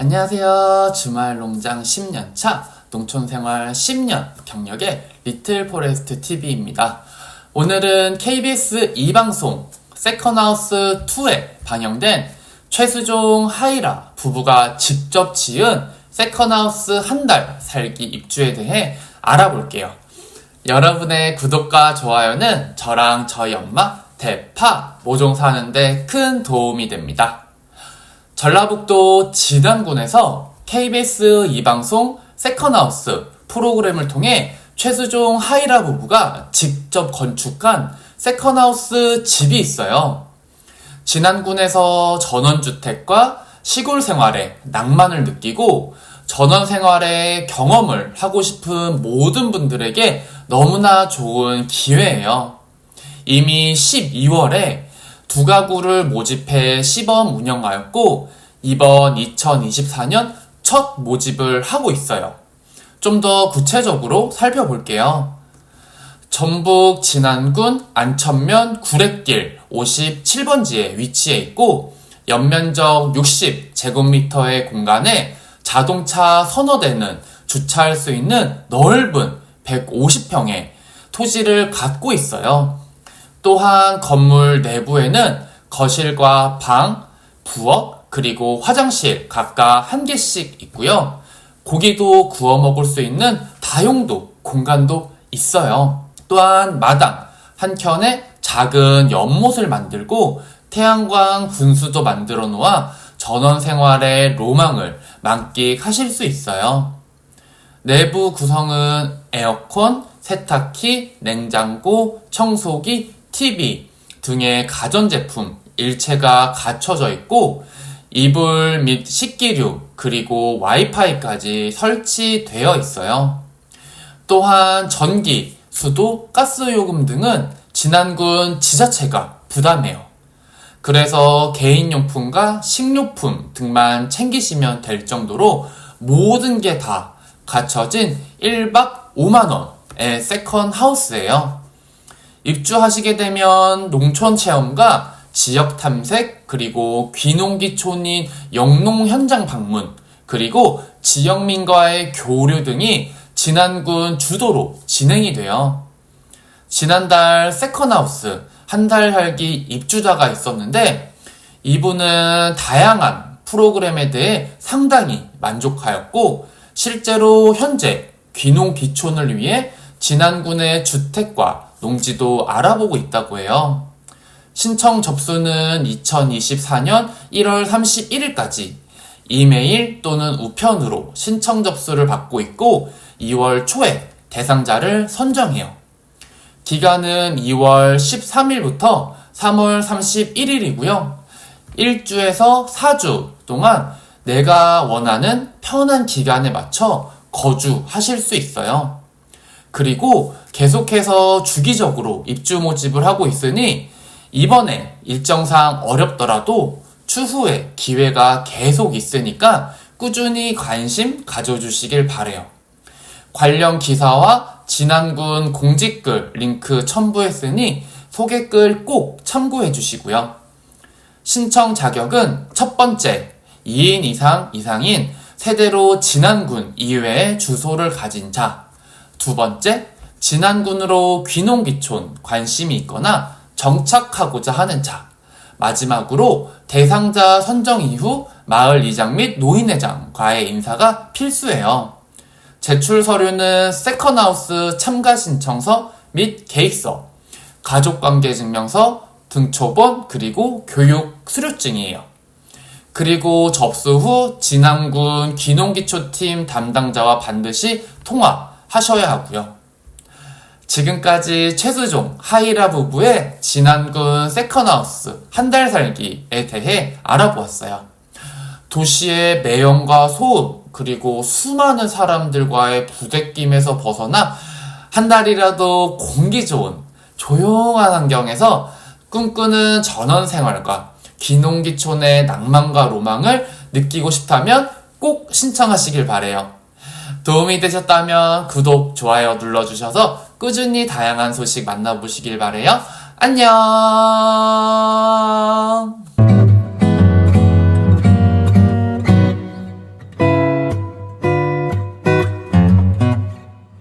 안녕하세요. 주말 농장 10년차 농촌생활 10년 경력의 리틀 포레스트 TV입니다. 오늘은 KBS 2방송 세컨하우스 2에 방영된 최수종 하이라 부부가 직접 지은 세컨하우스 한 달 살기 입주에 대해 알아볼게요. 여러분의 구독과 좋아요는 저랑 저희 엄마 대파 모종 사는데 큰 도움이 됩니다. 전라북도 진안군에서 KBS 2방송 세컨하우스 프로그램을 통해 최수종 하이라 부부가 직접 건축한 세컨하우스 집이 있어요. 진안군에서 전원주택과 시골 생활의 낭만을 느끼고 전원 생활의 경험을 하고 싶은 모든 분들에게 너무나 좋은 기회예요. 이미 12월에 두 가구를 모집해 시범 운영하였고 이번 2024년 첫 모집을 하고 있어요. 좀 더 구체적으로 살펴볼게요. 전북 진안군 안천면 구례길 57번지에 위치해 있고 연면적 60제곱미터의 공간에 자동차 서너 대는 주차할 수 있는 넓은 150평의 토지를 갖고 있어요. 또한 건물 내부에는 거실과 방, 부엌, 그리고 화장실 각각 한 개씩 있고요. 고기도 구워 먹을 수 있는 다용도 공간도 있어요. 또한 마당 한켠에 작은 연못을 만들고 태양광 분수도 만들어 놓아 전원 생활의 로망을 만끽하실 수 있어요. 내부 구성은 에어컨, 세탁기, 냉장고, 청소기, TV 등의 가전제품 일체가 갖춰져 있고 이불 및 식기류 그리고 와이파이까지 설치되어 있어요. 또한 전기, 수도, 가스 요금 등은 진안군 지자체가 부담해요. 그래서 개인용품과 식료품 등만 챙기시면 될 정도로 모든 게 다 갖춰진 1박 5만원의 세컨 하우스예요. 입주하시게 되면 농촌 체험과 지역 탐색, 그리고 귀농기촌인 영농 현장 방문, 그리고 지역민과의 교류 등이 진안군 주도로 진행이 돼요. 지난달 세컨하우스 한달 살기 입주자가 있었는데 이분은 다양한 프로그램에 대해 상당히 만족하였고 실제로 현재 귀농 기촌을 위해 진안군의 주택과 농지도 알아보고 있다고 해요. 신청 접수는 2024년 1월 31일까지 이메일 또는 우편으로 신청 접수를 받고 있고 2월 초에 대상자를 선정해요. 기간은 2월 13일부터 3월 31일이고요. 1주에서 4주 동안 내가 원하는 편한 기간에 맞춰 거주하실 수 있어요. 그리고 계속해서 주기적으로 입주 모집을 하고 있으니 이번에 일정상 어렵더라도 추후에 기회가 계속 있으니까 꾸준히 관심 가져주시길 바래요. 관련 기사와 진안군 공지글 링크 첨부했으니 소개글 꼭 참고해 주시고요. 신청 자격은 첫 번째, 2인 이상 이상인 세대로 진안군 이외의 주소를 가진 자. 두 번째, 진안군으로 귀농귀촌 관심이 있거나 정착하고자 하는 자. 마지막으로 대상자 선정 이후 마을 이장 및 노인회장과의 인사가 필수예요. 제출 서류는 세컨하우스 참가 신청서 및 계획서, 가족관계 증명서, 등초본, 그리고 교육 수료증이에요. 그리고 접수 후 진안군 귀농기초팀 담당자와 반드시 통화 하셔야 하고요. 지금까지 최수종, 하이라 부부의 진안군 세컨하우스 한 달 살기에 대해 알아보았어요. 도시의 매연과 소음, 그리고 수많은 사람들과의 부대낌에서 벗어나 한 달이라도 공기 좋은 조용한 환경에서 꿈꾸는 전원 생활과 귀농기촌의 낭만과 로망을 느끼고 싶다면 꼭 신청하시길 바래요. 도움이 되셨다면 구독, 좋아요 눌러주셔서 꾸준히 다양한 소식 만나보시길 바래요. 안녕!